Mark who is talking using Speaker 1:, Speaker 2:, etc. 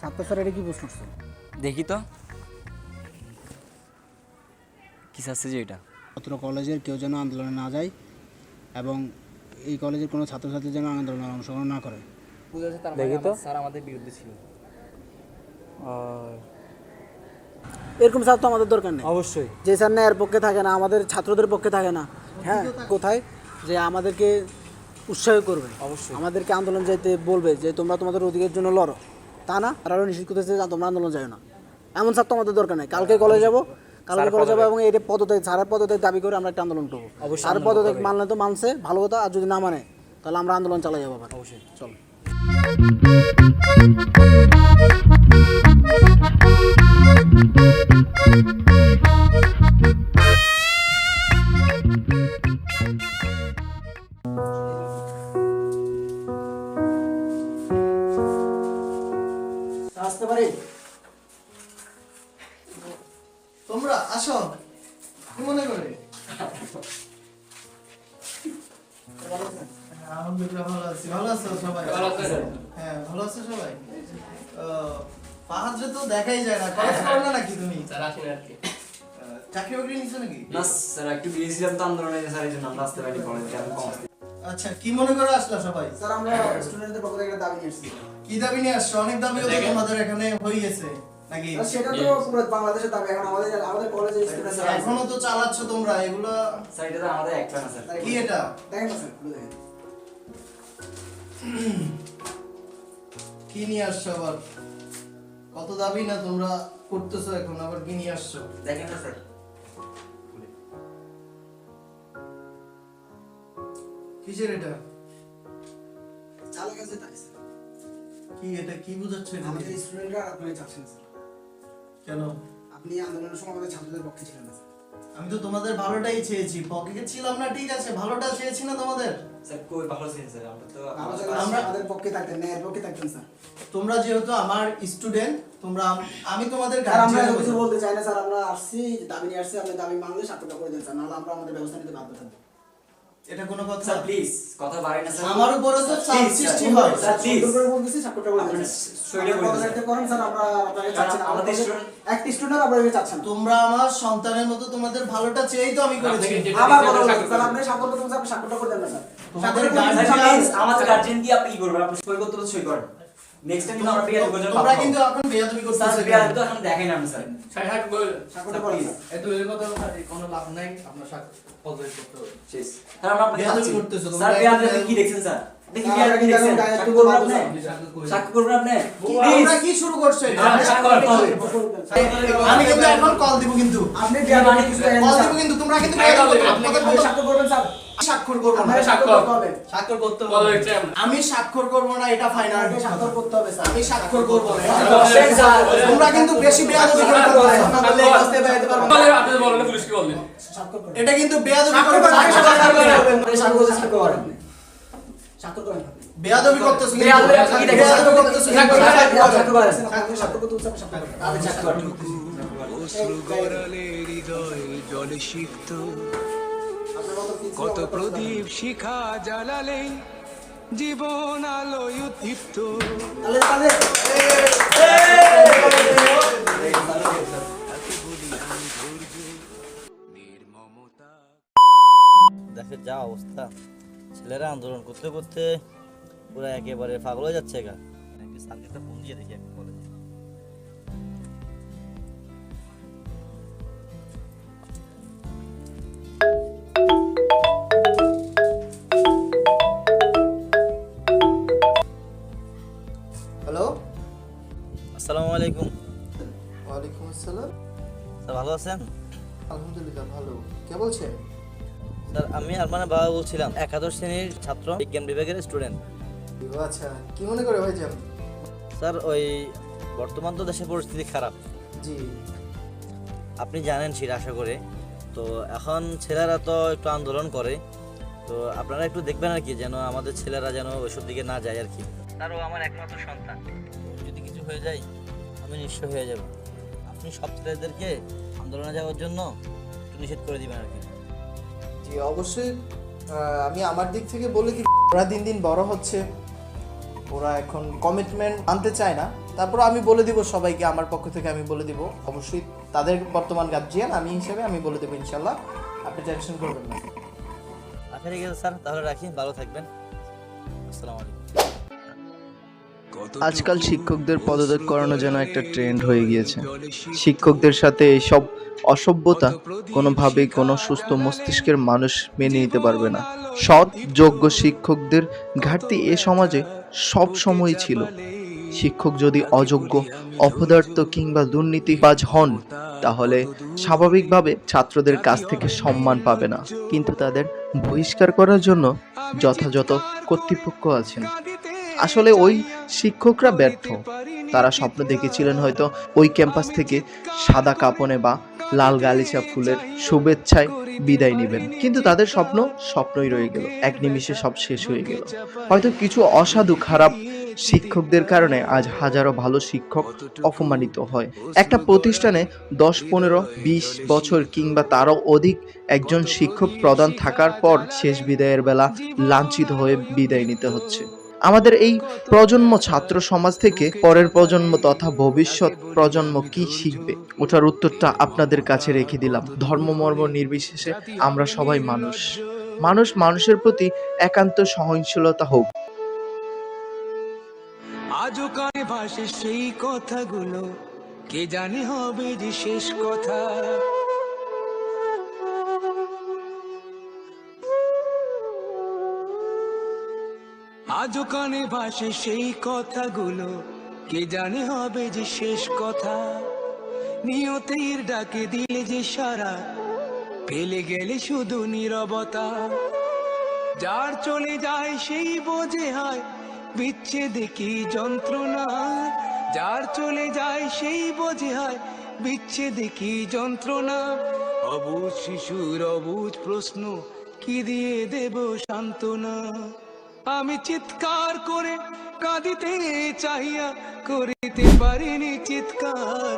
Speaker 1: ছাত্র স্যার এটা কি প্রশ্ন করছে?
Speaker 2: দেখি তো। কি চাচ্ছে যে এটা?
Speaker 1: ছাত্র কলেজের কেউ যেন আন্দোলনে না যায় এবং এই কলেজের কোনো ছাত্রছাত্রী যেন আন্দোলনে অংশগ্রহণ না করে।
Speaker 2: দেখি তো।
Speaker 3: স্যার আমাদের বিরুদ্ধে ছিল।
Speaker 1: এরকম স্যার তো আমাদের দরকার নেই।
Speaker 2: অবশ্যই।
Speaker 1: যে স্যার না এর পক্ষে থাকে না আমাদের ছাত্রদের পক্ষে থাকে না। হ্যাঁ কোথায়? যে আমাদেরকে উৎসাহ করবে।
Speaker 2: অবশ্যই।
Speaker 1: আমাদেরকে আন্দোলন যাইতে বলবে যে তোমরা তোমাদের অধিকারের জন্য লড়ো। তা না আর নিশ্চিত করতেছে যে তোমরা আন্দোলন যাও না। এমন তো আমাদের দরকার নেই। কালকে কলেজ যাব কালকে কলেজ যাব এবং এটা পদত্যাগ স্যারের পদত্যাগ দাবি করে আমরা একটা আন্দোলন করব।
Speaker 2: আন্দোলন
Speaker 1: পদত্যাগ মানলে তো মানছে ভালো কথা আর যদি না মানে তাহলে আমরা আন্দোলন চালাই যাব আবার।
Speaker 2: অবশ্যই।
Speaker 1: চলো। আসতে
Speaker 4: আলহামদুলিল্লাহ ভালো আছি। ভালো আছো সবাই? হ্যাঁ ভালো আছো সবাই? পাহাড়ে তো দেখাই যায় না। কলেজ করো না নাকি তুমি?
Speaker 3: স্যার আসেন আর কি।
Speaker 4: চাকরি বাকরি নিছো নাকি?
Speaker 2: না স্যার একটু গিয়েছিলাম তো আন্দোলনে স্যার এই জন্য আমরা আসতে পারি কলেজে আমি কম
Speaker 4: আচ্ছা কি মনে করে আসলা সবাই?
Speaker 1: স্যার আমরা স্টুডেন্টদের পক্ষ থেকে দাবি নিয়ে এসেছি
Speaker 4: কি দাবি নিয়ে আসছো? অনেক দাবিও তো তোমাদের এখানে হয়ে গেছে নাকি?
Speaker 1: সেটা তো পুরো বাংলাদেশের দাবি। এখন আমাদের আমাদের কলেজে স্টুডেন্ট
Speaker 4: এখনও তো চালাচ্ছ তোমরা এগুলো
Speaker 2: স্যার এটা আমাদের একটা না স্যার।
Speaker 4: কি এটা?
Speaker 1: দেখেন না স্যার দেখেন।
Speaker 4: কি নিয়ে আসছো আবার? কত দাবি না তোমরা করতেছো এখন আবার কি নিয়ে আসছো?
Speaker 2: দেখেন না স্যার।
Speaker 4: কিসের এটা?
Speaker 1: চালু গেছে তাই
Speaker 4: কি এটা? কি বুঝাচ্ছ এটা
Speaker 1: আমাদের? স্টুডেন্টরা আপনাকে চাচ্ছেন স্যার।
Speaker 4: কেন?
Speaker 1: আপনি আন্দোলনের সময় আমাদের ছাত্রদের পক্ষে ছিলেন না স্যার।
Speaker 4: আমি তো তোমাদের ভালোটাই চেয়েছি। পকেটে ছিলাম না ঠিক আছে ভালোটা চেয়েছি না তোমাদের?
Speaker 2: স্যার কই ভালো ছিলেন স্যার আমরা তো
Speaker 1: আমাদের
Speaker 4: আমরা-
Speaker 1: আমাদের পক্ষে থাকতেন পক্ষে থাকতেন স্যার।
Speaker 4: তোমরা যেহেতু আমার স্টুডেন্ট তোমরা আমি তোমাদের
Speaker 1: আমরা কিছু বলতে চাই না স্যার আমরা আসছি দাবি নিয়ে আসছি আপনি দাবি মানলে সাতটা করে দেন স্যার নাহলে আমরা আমাদের ব্যবস্থা নিতে বাধ্য থাকব।
Speaker 4: এটা কোনো কথা?
Speaker 2: স্যার প্লিজ কথা বাড়াই না স্যার
Speaker 4: আমার উপরে তো চাপ সৃষ্টি হয়।
Speaker 2: স্যার প্লিজ
Speaker 1: করে বলতেছি সাতটা করে দেন
Speaker 2: শরীরে
Speaker 1: আপনারা। পদত্যাগ করেন স্যার আমরা আপনাকে চাচ্ছি না।
Speaker 2: আমাদের
Speaker 1: স্টুডেন্ট
Speaker 2: এক
Speaker 1: একটি স্টুডেন্ট আপনাকে চাচ্ছেন
Speaker 4: তোমরা আমার সন্তানের মতো তোমাদের ভালোটা চেয়েই তো আমি করেছি।
Speaker 3: দিই
Speaker 1: আবার বলো স্যার আপনি সাপোর্ট করতে বলছেন আপনি সাক্ষরটা করে দেন না স্যার করে
Speaker 2: স্যার প্লিজ
Speaker 1: স্যার।
Speaker 2: আমাদের গার্জিয়ান দিয়ে আপনি কি করবেন? আপনি সই করতে তো সই করেন। নেক্সট টাইম আমরা বিয়ে করব
Speaker 4: তোমরা কিন্তু এখন বেয়াদবি
Speaker 2: স্যার
Speaker 4: করতেছো
Speaker 2: বিয়ে তো এখন দেখেন না স্যার।
Speaker 3: স্যার বল
Speaker 1: দেন।
Speaker 3: এত এর কথা কোনো লাভ নাই। আমরা পদত্যাগ করতে হবে।
Speaker 2: শেষ স্যার আমরা চাচ্ছি।
Speaker 4: করতেছো,
Speaker 2: স্যার বিয়ে কি দেখছেন স্যার? দেখি বিয়ে কি দেখছেন? করবেন
Speaker 1: বাধ্য
Speaker 2: আপনি। সাক্ষ্য করবেন আপনি?
Speaker 4: তোমরা কি শুরু
Speaker 2: করতে।
Speaker 4: আমি কিন্তু এখন কল দিব কিন্তু।
Speaker 1: আপনি বিয়ার মানে কিছু
Speaker 4: কল দিব কিন্তু তোমরা কিন্তু করবে। আপনাদের
Speaker 1: আপনি করবেন স্যার।
Speaker 4: স্বাক্ষর করব না
Speaker 3: স্বাক্ষর।
Speaker 1: হবে
Speaker 4: স্বাক্ষর করতে হবে। আমি স্বাক্ষর করব না এটা ফাইনাল
Speaker 1: স্বাক্ষর করতে হবে স্যার
Speaker 4: আমি স্বাক্ষর করব না তোমরা কিন্তু বেশি বেয়াদবি করে ফেলতেছো। না বললে এই কাজ থেকে বেরোতে পারব না।
Speaker 3: বলে আপনাদের বলেন পুলিশ কি বললেন
Speaker 4: এটা কিন্তু বেয়াদবি করে
Speaker 1: স্বাক্ষর। আপনি করতে স্বাক্ষর করেন স্বাক্ষর করেন
Speaker 4: বেয়াদবি করতেছো কিন্তু।
Speaker 2: বেয়াদবি আপনি কি দেখেছেন?
Speaker 4: বেয়াদবি করতেছো কিন্তু।
Speaker 3: স্বাক্ষর করেন।
Speaker 1: স্বাক্ষর আপনি করতে আপনি স্বাক্ষর করেন।
Speaker 5: অশ্রু গড়ালে হৃদয় জলে সিক্ত কত। প্রদীপ শিখা জ্বালালে জীবন আলোয় উদ্দীপ্ত।
Speaker 6: দেখে যা অবস্থা ছেলেরা আন্দোলন করতে করতে পুরো একেবারে পাগল হয়ে যাচ্ছে স্যারকে একটা ফোন দিয়ে দেখি কলেজে স্যার ভালো আছেন?
Speaker 4: আলহামদুলিল্লাহ ভালো। কে বলছেন
Speaker 6: স্যার আমি আরমানের বাবা বলছিলাম একাদশ শ্রেণির ছাত্র বিজ্ঞান বিভাগের স্টুডেন্ট
Speaker 4: আচ্ছা কি মনে করে ভাইজান
Speaker 6: স্যার ওই বর্তমান তো দেশের পরিস্থিতি খারাপ।
Speaker 4: জি।
Speaker 6: আপনি জানেন সেটা আশা করে। তো এখন ছেলেরা তো একটু আন্দোলন করে। তো আপনারা একটু দেখবেন আর কি যেন আমাদের ছেলেরা যেন ওইসব দিকে না যায় আর কি। তারও আমার একমাত্র সন্তান। যদি কিছু হয়ে যায় আমি নিঃস্ব হয়ে যাব। আপনি সব ছেলেদেরকে আন্দোলনে যাওয়ার জন্য একটু নিষেধ করে দিবেন আর কি।
Speaker 4: জি অবশ্যই। আমি আমার দিক থেকে বলে কি ওরা দিন দিন বড় হচ্ছে। ওরা এখন কমিটমেন্ট আনতে চায় না। তারপর আমি বলে দিব সবাইকে আমার পক্ষ থেকে আমি বলে দিব। অবশ্যই তাদের বর্তমান গার্জিয়ান আমি হিসেবে আমি বলে দেবো ইনশাল্লাহ আপনি টেনশন করবেন না।
Speaker 6: আচ্ছা ঠিক আছে স্যার তাহলে রাখি। ভালো থাকবেন। আসসালামু আলাইকুম।
Speaker 7: আজকাল শিক্ষকদের পদত্যাগ করানো যেন একটা ট্রেন্ড হয়ে গিয়েছে। শিক্ষকদের সাথে এইসব অসভ্যতা কোনোভাবেই কোনো সুস্থ মস্তিষ্কের মানুষ মেনে নিতে পারবে না। সৎ, যোগ্য শিক্ষকদের ঘাটতি এ সমাজে সব সময়ই ছিল। শিক্ষক যদি অযোগ্য, অপদার্থ কিংবা দুর্নীতিবাজ হন, তাহলে স্বাভাবিকভাবে ছাত্রদের কাছ থেকে সম্মান পাবে না। কিন্তু তাদের বহিষ্কার করার জন্য যথাযথ কর্তৃপক্ষ আছেন। আসলে ওই শিক্ষকরা ব্যর্থ। তারা স্বপ্ন দেখেছিলেন হয়তো ওই ক্যাম্পাস থেকে সাদা কাপনে বা লাল গালিচা ফুলের শুভেচ্ছায় বিদায় নেবেন। কিন্তু তাদের স্বপ্ন স্বপ্নই রয়ে গেল, এক নিমিষে সব শেষ হয়ে গেল। হয়তো কিছু অসাধু খারাপ শিক্ষকদের কারণে আজ হাজারো ভালো শিক্ষক অপমানিত হয়। একটা প্রতিষ্ঠানে দশ, পনেরো, বিশ বছর কিংবা তারও অধিক একজন শিক্ষক প্রদান থাকার পর শেষ বিদায়ের বেলা লাঞ্ছিত হয়ে বিদায় নিতে হচ্ছে। আমাদের এই প্রজন্ম ছাত্র সমাজ থেকে পরের প্রজন্ম তথা ভবিষ্যৎ প্রজন্ম কি শিখবে? ওটার উত্তরটা আপনাদের কাছে রেখে দিলাম। ধর্ম, মর্ম নির্বিশেষে আমরা সবাই মানুষ। মানুষ মানুষের প্রতি একান্ত সহনশীলতা হোক।
Speaker 5: আজও কানে ভাসে সেই কথাগুলো। কে জানে হবে যে শেষ কথা? আজও কানে ভাসে সেই কথাগুলো। কে জানে হবে যে শেষ কথা? নিয়তির ডাকে দিলে যে সারা, ফেলে গেলে শুধু নীরবতা। যার চলে যায় সেই বোঝে হয় বিচ্ছে কি যন্ত্রণা? যার চলে যায় সেই বোঝে হয় বিচ্ছে দেখি যন্ত্রণা? অবুজ শিশুর অবুজ প্রশ্ন, কি দিয়ে দেব সান্ত্বনা? আমি চিৎকার করে কাঁদিতে চাহিয়া করিতে পারিনি চিৎকার।